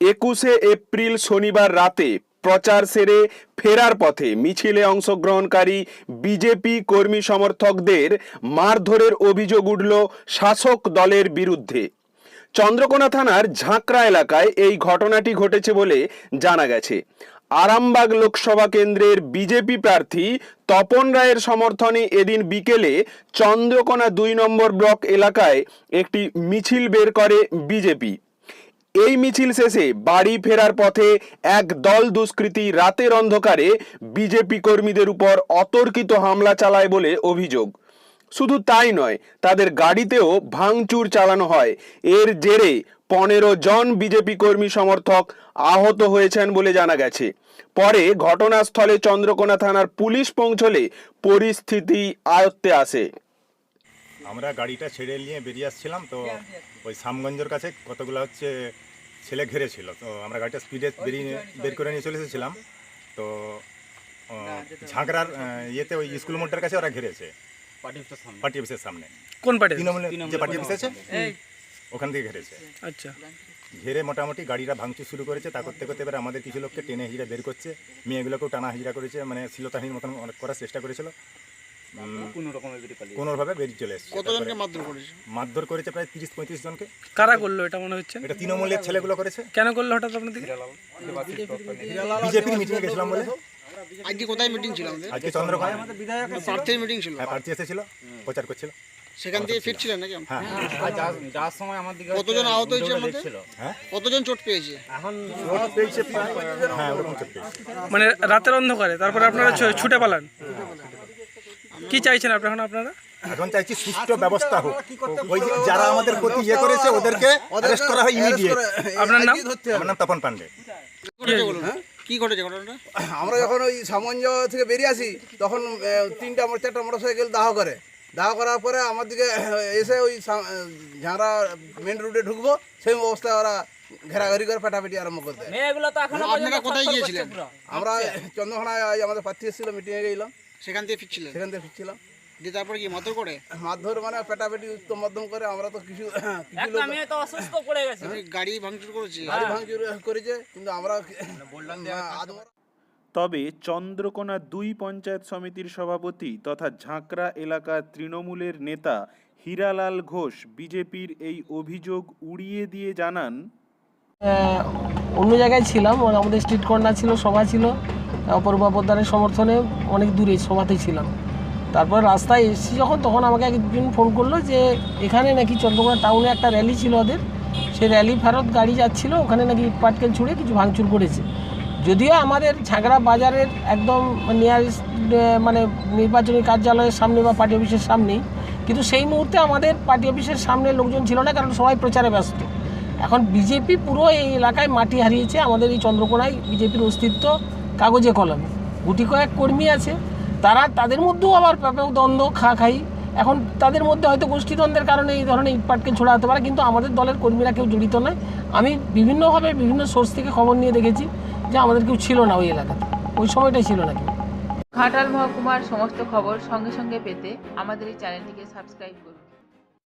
একুশে এপ্রিল শনিবার রাতে প্রচার সেরে ফেরার পথে মিছিলে অংশগ্রহণকারী বিজেপি কর্মী সমর্থকদের মারধরের অভিযোগ উঠল শাসক দলের বিরুদ্ধে। চন্দ্রকোনা থানার ঝাঁকড়া এলাকায় এই ঘটনাটি ঘটেছে বলে জানা গেছে। আরামবাগ লোকসভা কেন্দ্রের বিজেপি প্রার্থী তপন রায়ের সমর্থনে এদিন বিকেলে চন্দ্রকোনা দুই নম্বর ব্লক এলাকায় একটি মিছিল বের করে বিজেপি। এই মিছিল শেষে বাড়ি ফেরার পথে এক দল দুষ্কৃতী রাতের অন্ধকারে বিজেপি কর্মীদের উপর অতর্কিত হামলা চালায় বলে অভিযোগ। শুধু তাই নয় তাদের গাড়িতেও ভাঙচুর চালানো হয়। এর জেরে পনেরো জন বিজেপি কর্মী সমর্থক আহত হয়েছেন বলে জানা গেছে। পরে ঘটনাস্থলে চন্দ্রকোনা থানার পুলিশ পৌঁছলে পরিস্থিতি আয়ত্তে আসে। আমরা গাড়িটা ছেড়ে নিয়ে বেরিয়ে আসছিলাম তো ওই সামগঞ্জের কাছে কতগুলো হচ্ছে ছেলে ঘিরেছিল তো আমরা গাড়িটা স্পিডে বেরিয়ে বের করে নিয়ে চলে এসেছিলাম তো ঝাঁকড়ার ইয়েতে ওই স্কুল মোড়টার কাছে ওরা ঘিরেছে। পার্টি অফিসের সামনে। কোন পার্টি তৃণমূলের যে পার্টি অফিস আছে ওখান থেকে ঘিরেছে। আচ্ছা। ঘিরে মোটামুটি ভাঙচুর শুরু করেছে তা করতে করতে এবার আমাদের কিছু লোককে টেনে হিজড়া বের করছে। মেয়েগুলোকেও টানা হিজড়া করেছে মানে শিলতাহীন মতন অনেক করার চেষ্টা করেছিল। কোনোভাবে বেরিয়ে চলে এসেছে। কতজনকে মারধর করেছে? মারধর করেছে প্রায় তিরিশ পঁয়ত্রিশ জনকে। কারা করল এটা মনে হচ্ছে? এটা তৃণমূলের ছেলেগুলো করেছে। কেন করল হঠাৎ বিজেপির মিটিংয়ে গেছিলাম বলে। আজকে কোথায় মিটিং ছিল আমাদের আজকে চন্দ্রকোনা। প্রার্থীর মিটিং ছিল। হ্যাঁ প্রার্থী এসেছিল প্রচার করছিল। সেখান থেকে ফিরছিলেন নাকি হ্যাঁ। যাওয়ার সময় আমার দিকে কতজন আহত হয়েছে আমাদের? হ্যাঁ? কতজন চোট পেয়েছে? হ্যাঁ ওরকম চোখ পেয়েছে। মানে রাতের অন্ধকারে তারপরে আপনারা ছুটে পালান? কি চাইছেন আপনারা এখন আপনারা? এখন চাইছি সুষ্ঠু ব্যবস্থা হোক। ওই যে যারা আমাদের প্রতি ইয়ে করেছে ওদেরকে অ্যারেস্ট করা হয় ইমিডিয়েট আপনার নাম? আমার নাম তপন পান্ডে। কি ঘটেছে ঘটনাটা? আমরা যখন ওই সামঞ্জ থেকে বেরিয়ে আসি তখন তিনটা মোটর চারটা মোটর সাইকেল দাহ করে। দাহ করার পরে আমার দিকে এসে ওই ঝাড়া মেন রোডে ঢুকবো সেই অবস্থায় ওরা ঘেরাঘেরি করে পেটাপিটি আরম্ভ করে দেয়। আপনারা কোথায় গিয়েছিলেন? আমরা চন্দ্রখানায় আমাদের প্রার্থী এসেছিল মিটিংয়ে গেলাম সেখান থেকে ফিরছিলেন? সেখান থেকে ফিরছিলাম। দিয়ে তারপরে কি করে? মারধর মানে পেটাপিটি মধ্যম করে আমরা তো কিছু কিছু লোক আমি গাড়ি ভাঙচুর করেছি। গাড়ি ভাঙচুর করেছে কিন্তু আমরা আদম তবে চন্দ্রকোনা দুই পঞ্চায়েত সমিতির সভাপতি তথা ঝাঁকড়া এলাকার তৃণমূলের নেতা হীরালাল ঘোষ বিজেপির এই অভিযোগ উড়িয়ে দিয়ে জানান অন্য জায়গায় ছিলাম আমাদের স্ট্রিট কর্নার ছিল সভা ছিল অপরূপা পোদ্দারের সমর্থনে অনেক দূরে সভাতেই ছিলাম। তারপর রাস্তায় এসেছি যখন, তখন আমাকে একজন ফোন করল যে, এখানে নাকি চন্দ্রকোনা টাউনে একটা র্যালি ছিল ওদের। সেই র্যালি ফেরত গাড়ি যাচ্ছিল, ওখানে নাকি ইট পাটকেল ছুঁড়ে কিছু ভাঙচুর করেছে। যদিও আমাদের ঝাগড়া বাজারের একদম নিয়ারেস্ট মানে নির্বাচনী কার্যালয়ের সামনে বা পার্টি অফিসের সামনেই। কিন্তু সেই মুহূর্তে আমাদের পার্টি অফিসের সামনে লোকজন ছিল না, কারণ সবাই প্রচারে ব্যস্ত। এখন বিজেপি পুরো এই এলাকায় মাটি হারিয়েছে। আমাদের এই চন্দ্রকোনায় বিজেপির অস্তিত্ব কাগজে কলমে। গুটি কয়েক কর্মী আছে। তারা তাদের মধ্যেও আবার দ্বন্দ্ব খা খাই এখন তাদের মধ্যে হয়তো গোষ্ঠীদ্বন্দ্বের কারণে এই ধরনের ইটপাটকে ছোড়া হতে পারে, কিন্তু আমাদের দলের কর্মীরা কেউ জড়িত নয়। আমি বিভিন্নভাবে বিভিন্ন সোর্স থেকে খবর নিয়ে দেখেছি যে আমাদের কেউ ছিল না ওই এলাকাতে। ওই সময়টাই ছিল না কেউ ঘাটাল মহকুমার সমস্ত খবর সঙ্গে সঙ্গে পেতে আমাদের এই চ্যানেলটিকে সাবস্ক্রাইব করুন।